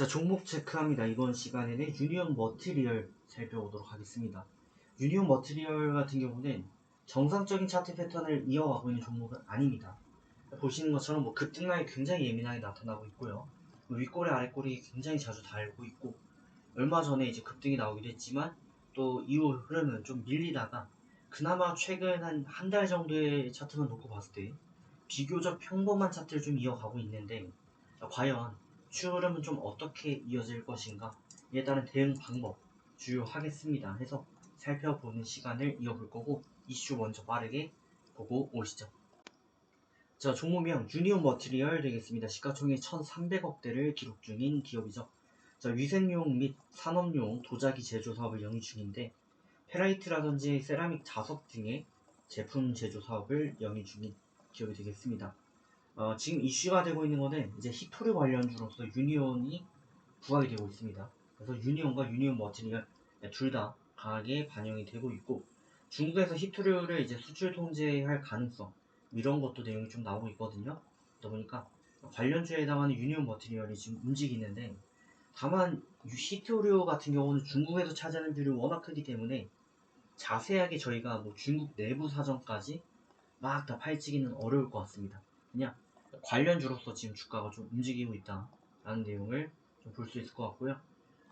자, 종목 체크합니다. 이번 시간에는 유니온 머티리얼 살펴보도록 하겠습니다. 유니온 머티리얼 같은 경우는 정상적인 차트 패턴을 이어가고 있는 종목은 아닙니다. 보시는 것처럼 뭐 급등락이 굉장히 예민하게 나타나고 있고요. 뭐 윗꼬리 아랫꼬리 굉장히 자주 달고 있고 얼마 전에 이제 급등이 나오기도 했지만 또 이후 흐름은 좀 밀리다가 그나마 최근 한 한 달 정도의 차트만 놓고 봤을 때 비교적 평범한 차트를 좀 이어가고 있는데 자, 과연 추 흐름은 좀 어떻게 이어질 것인가? 이에 따른 대응 방법 주요하겠습니다. 해서 살펴보는 시간을 이어볼 거고 이슈 먼저 빠르게 보고 오시죠. 자 종목명 유니온 머티리얼 되겠습니다. 시가총액 1300억대를 기록 중인 기업이죠. 자 위생용 및 산업용 도자기 제조 사업을 영위 중인데 페라이트라든지 세라믹 자석 등의 제품 제조 사업을 영위 중인 기업이 되겠습니다. 어, 지금 이슈가 되고 있는 거는 이제 히토류 관련주로서 유니온이 부각이 되고 있습니다. 그래서 유니온과 유니온 머티리얼 둘다 강하게 반영이 되고 있고 중국에서 히토류를 이제 수출 통제할 가능성 이런 것도 내용이 좀 나오고 있거든요. 그러다 보니까 관련주에 해당하는 유니온 머티리얼이 지금 움직이는데 다만 히토류 같은 경우는 중국에서 차지하는 비율이 워낙 크기 때문에 자세하게 저희가 뭐 중국 내부 사정까지 막 다 파헤치기는 어려울 것 같습니다. 그냥 관련주로서 지금 주가가 좀 움직이고 있다라는 내용을 좀 볼 수 있을 것 같고요.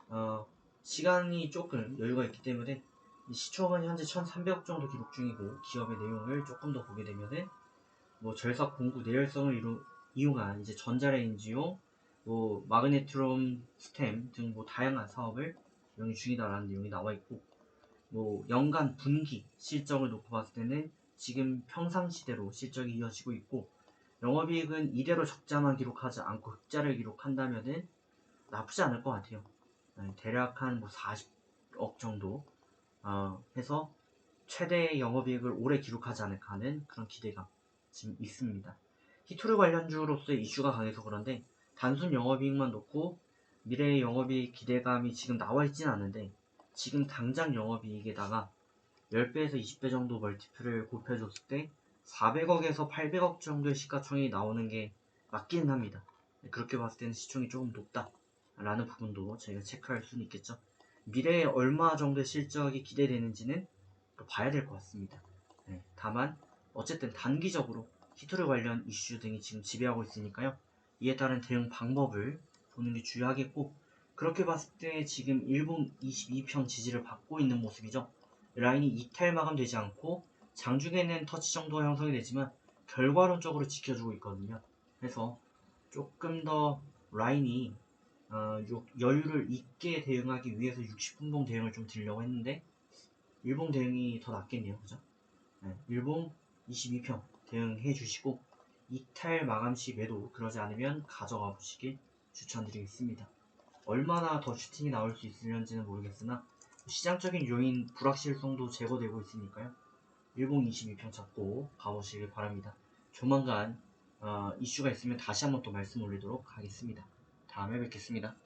어, 시간이 조금 여유가 있기 때문에 이 시총은 현재 1,300억 정도 기록 중이고 기업의 내용을 조금 더 보게 되면은 뭐 절삭 공구 내열성을 이루, 이용한 이제 전자레인지용 뭐 마그네트롬 스템 등 뭐 다양한 사업을 영위 중이다라는 내용이 나와 있고 뭐 연간 분기 실적을 놓고 봤을 때는 지금 평상시대로 실적이 이어지고 있고 영업이익은 이대로 적자만 기록하지 않고 흑자를 기록한다면은 나쁘지 않을 것 같아요. 네, 대략 한 뭐 40억 정도 어, 해서 최대 영업이익을 오래 기록하지 않을까 하는 그런 기대가 지금 있습니다. 히토르 관련주로서의 이슈가 강해서 그런데 단순 영업이익만 놓고 미래의 영업이익 기대감이 지금 나와 있진 않은데 지금 당장 영업이익에다가 10배에서 20배 정도 멀티플을 곱해줬을 때 400억에서 800억 정도의 시가총액이 나오는 게 맞기는 합니다. 그렇게 봤을 때는 시총이 조금 높다. 라는 부분도 저희가 체크할 수는 있겠죠. 미래에 얼마 정도의 실적이 기대되는지는 또 봐야 될 것 같습니다. 네, 다만 어쨌든 단기적으로 히토르 관련 이슈 등이 지금 지배하고 있으니까요. 이에 따른 대응 방법을 보는 게 중요하겠고 그렇게 봤을 때 지금 일본 22평 지지를 받고 있는 모습이죠. 라인이 이탈 마감되지 않고 장중에는 터치 정도가 형성이 되지만 결과론적으로 지켜주고 있거든요. 그래서 조금 더 라인이 어, 여유를 있게 대응하기 위해서 60분봉 대응을 좀 드리려고 했는데 일봉 대응이 더 낫겠네요. 그죠? 네, 일봉 22평 대응해 주시고 이탈 마감 시 매도 그러지 않으면 가져가 보시길 추천드리겠습니다. 얼마나 더 슈팅이 나올 수 있을런지는 모르겠으나 시장적인 요인 불확실성도 제거되고 있으니까요. 일봉 22평 잡고 가보시길 바랍니다. 조만간 어, 이슈가 있으면 다시 한번 또 말씀 올리도록 하겠습니다. 다음에 뵙겠습니다.